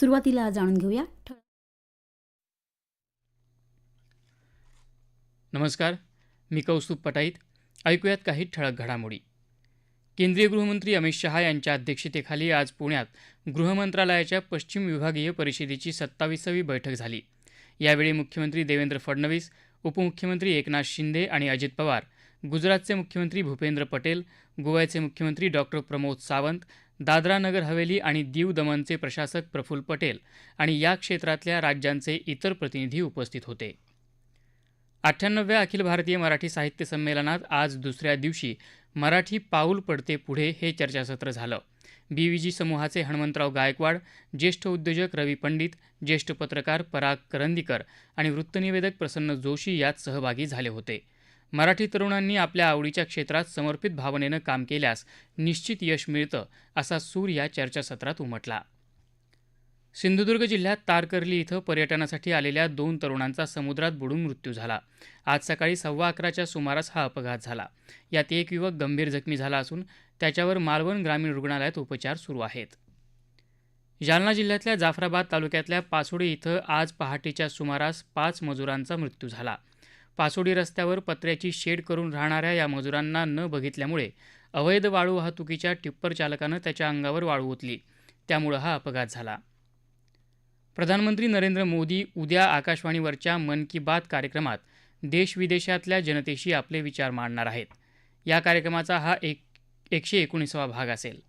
सुरुवातीला जाणून घेऊया. नमस्कार मी कौस्तुभ पटाईत. ऐकूयात काही ठळक घडामोडी. केंद्रीय गृहमंत्री अमित शहा यांच्या अध्यक्षतेखाली आज पुण्यात गृहमंत्रालयाच्या पश्चिम विभागीय परिषदेची सत्तावीसावी बैठक झाली. यावेळी मुख्यमंत्री देवेंद्र फडणवीस उपमुख्यमंत्री एकनाथ शिंदे आणि अजित पवार गुजरातचे मुख्यमंत्री भूपेंद्र पटेल गोव्याचे मुख्यमंत्री डॉक्टर प्रमोद सावंत दादरा नगर हवेली आणि दीव दमनचे प्रशासक प्रफुल्ल पटेल आणि या क्षेत्रातल्या राज्यांचे इतर प्रतिनिधी उपस्थित होते. अठ्ठ्याण्णव्या अखिल भारतीय मराठी साहित्य संमेलनात आज दुसऱ्या दिवशी मराठी पाऊल पडते पुढे हे चर्चासत्र झालं. बीव्हीजी समूहाचे हणमंतराव गायकवाड ज्येष्ठ उद्योजक रवी पंडित ज्येष्ठ पत्रकार पराग करंदीकर आणि वृत्तनिवेदक प्रसन्न जोशी यात सहभागी झाले होते. मराठी तरुणांनी आपल्या आवडीच्या क्षेत्रात समर्पित भावनेनं काम केल्यास निश्चित यश मिळतं असा सूर या चर्चासत्रात उमटला. सिंधुदुर्ग जिल्ह्यात तारकर्ली इथं पर्यटनासाठी आलेल्या दोन तरुणांचा समुद्रात बुडून मृत्यू झाला. आज सकाळी सव्वा अकराच्या सुमारास हा अपघात झाला. यात एक युवक गंभीर जखमी झाला असून त्याच्यावर मालवण ग्रामीण रुग्णालयात उपचार सुरू आहेत. जालना जिल्ह्यातल्या जाफराबाद तालुक्यातल्या पासोडी इथं आज पहाटेच्या सुमारास पाच मजुरांचा मृत्यू झाला. पासोडी रस्त्यावर पत्र्याची शेड करून राहणाऱ्या या मजुरांना न बघितल्यामुळे अवैध वाळू वाहतुकीच्या टिप्पर चालकानं त्याच्या अंगावर वाळू ओतली. त्यामुळं हा अपघात झाला. प्रधानमंत्री नरेंद्र मोदी उद्या आकाशवाणीवरच्या मन की बात कार्यक्रमात देशविदेशातल्या जनतेशी आपले विचार मांडणार आहेत. या कार्यक्रमाचा हा एक एकशे एकोणीसावा भाग असेल.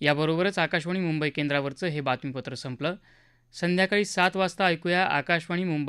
याबरोबरच आकाशवाणी मुंबई केंद्रावरचं हे बातमीपत्र संपलं. संध्याकाळी सात वाजता ऐकूया आकाशवाणी मुंबई